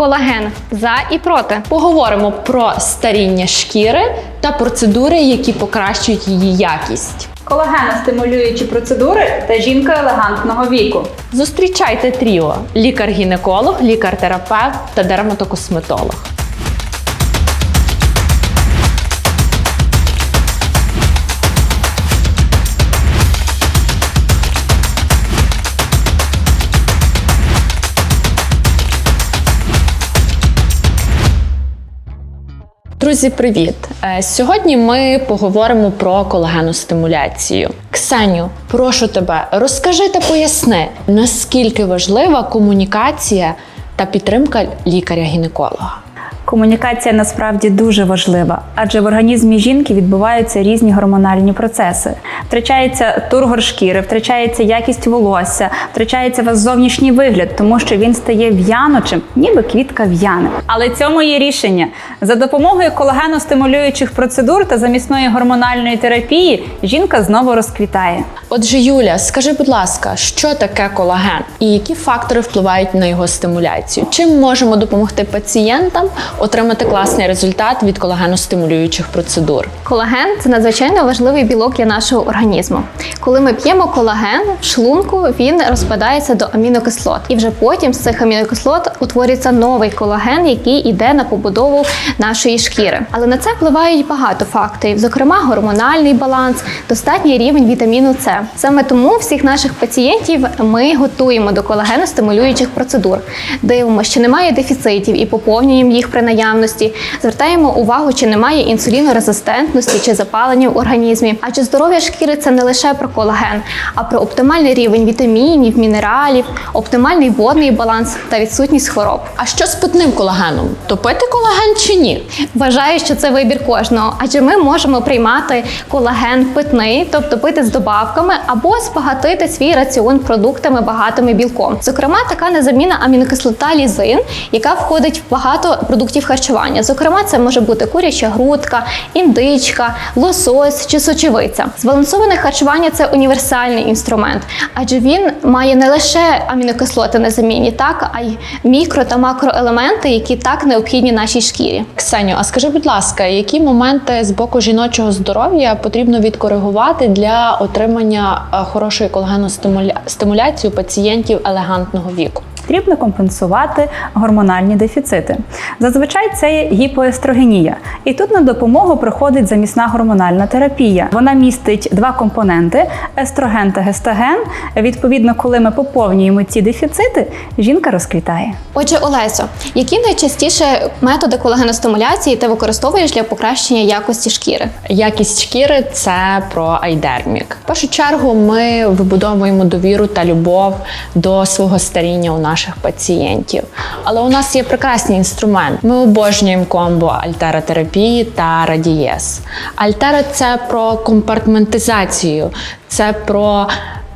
Колаген за і проти. Поговоримо про старіння шкіри та процедури, які покращують її якість. Колагеностимулюючі процедури та жінка елегантного віку. Зустрічайте тріо: лікар-гінеколог, лікар-терапевт та дерматокосметолог. Друзі, привіт! Е, Сьогодні ми поговоримо про колагеностимуляцію. Ксеню, прошу тебе, розкажи та поясни, наскільки важлива комунікація та підтримка лікаря-гінеколога. Комунікація насправді дуже важлива, адже в організмі жінки відбуваються різні гормональні процеси. Втрачається тургор шкіри, втрачається якість волосся, втрачається ваш зовнішній вигляд, тому що він стає в'яночим, ніби квітка в'яне. Але цьому є рішення. За допомогою колагеностимулюючих процедур та замісної гормональної терапії жінка знову розквітає. Отже, Юля, скажи, будь ласка, що таке колаген і які фактори впливають на його стимуляцію? Чим можемо допомогти пацієнтам отримати класний результат від колагеностимулюючих процедур? Колаген це надзвичайно важливий білок для нашого організму. Коли ми п'ємо колаген в шлунку, він розпадається до амінокислот, і вже потім з цих амінокислот утворюється новий колаген, який йде на побудову нашої шкіри. Але на це впливають багато факторів, зокрема гормональний баланс, достатній рівень вітаміну С. Саме тому всіх наших пацієнтів ми готуємо до колагеностимулюючих процедур. Дивимося, чи немає дефіцитів і поповнюємо їх при наявності. Звертаємо увагу, чи немає інсулінорезистентності чи запалення в організмі. Адже здоров'я шкіри це не лише про колаген, а про оптимальний рівень вітамінів, мінералів, оптимальний водний баланс та відсутність хвороб. А що з питним колагеном? Топити колаген чи ні? Вважаю, що це вибір кожного, адже ми можемо приймати колаген питний, тобто пити з добавками, або збагатити свій раціон продуктами багатими білком. Зокрема, така незамінна амінокислота лізин, яка входить в багато продуктів харчування. Зокрема, це може бути куряча грудка, індичка, лосось чи сочевиця. Збалансоване харчування це універсальний інструмент, адже він має не лише амінокислоти незамінні, так а й мікро та макроелементи, які так необхідні нашій шкірі. Ксеню, а скажи, будь ласка, які моменти з боку жіночого здоров'я потрібно відкоригувати для отримання е, хорошої колагеностимуляції у пацієнтів елегантного віку? Потрібно компенсувати гормональні дефіцити. Зазвичай це є гіпоестрогенія. І тут на допомогу приходить замісна гормональна терапія. Вона містить два компоненти естроген та гестаген. Відповідно, коли ми поповнюємо ці дефіцити, жінка розквітає. Отже, Олесо, які найчастіше методи колагеностимуляції ти використовуєш для покращення якості шкіри? Якість шкіри це про айдермік. В першу чергу ми вибудовуємо довіру та любов до свого старіння у наших пацієнтів. Але у нас є прекрасний інструмент. Ми обожнюємо комбо альтеротерапії та радієс. Альтера це про компартментизацію, це про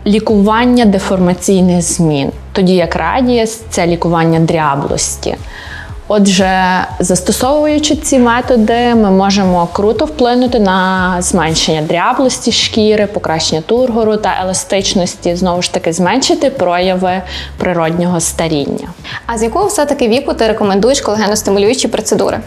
лікування деформаційних змін, тоді як радієс це лікування дряблості. Отже, застосовуючи ці методи, ми можемо круто вплинути на зменшення дряблості шкіри, покращення тургору та еластичності, знову ж таки, зменшити прояви природнього старіння. А з якого все-таки віку ти рекомендуєш колагеностимулюючі процедури?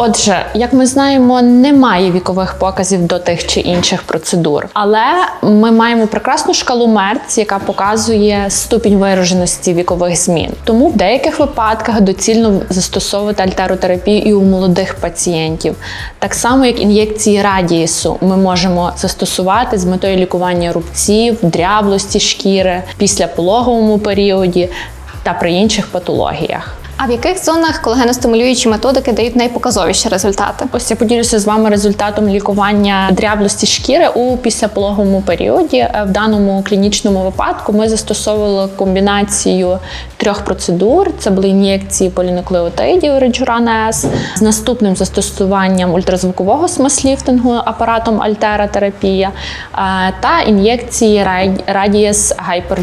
Отже, як ми знаємо, немає вікових показів до тих чи інших процедур, але ми маємо прекрасну шкалу Мерц, яка показує ступінь вираженості вікових змін. Тому в деяких випадках доцільно застосовувати альтеротерапію і у молодих пацієнтів. Так само, як ін'єкції радієсу, ми можемо застосувати з метою лікування рубців, дряблості шкіри після пологовому періоді та при інших патологіях. А в яких зонах колагеностимулюючі методики дають найпоказовіші результати? Ось я поділюся з вами результатом лікування дряблості шкіри у післяпологовому періоді. Е, В даному клінічному випадку ми застосовували комбінацію трьох процедур: це були ін'єкції полінуклеотидів Реджурана С з наступним застосуванням ультразвукового смаз-ліфтингу апаратом Альтера терапія е, та ін'єкції Radius Hyper.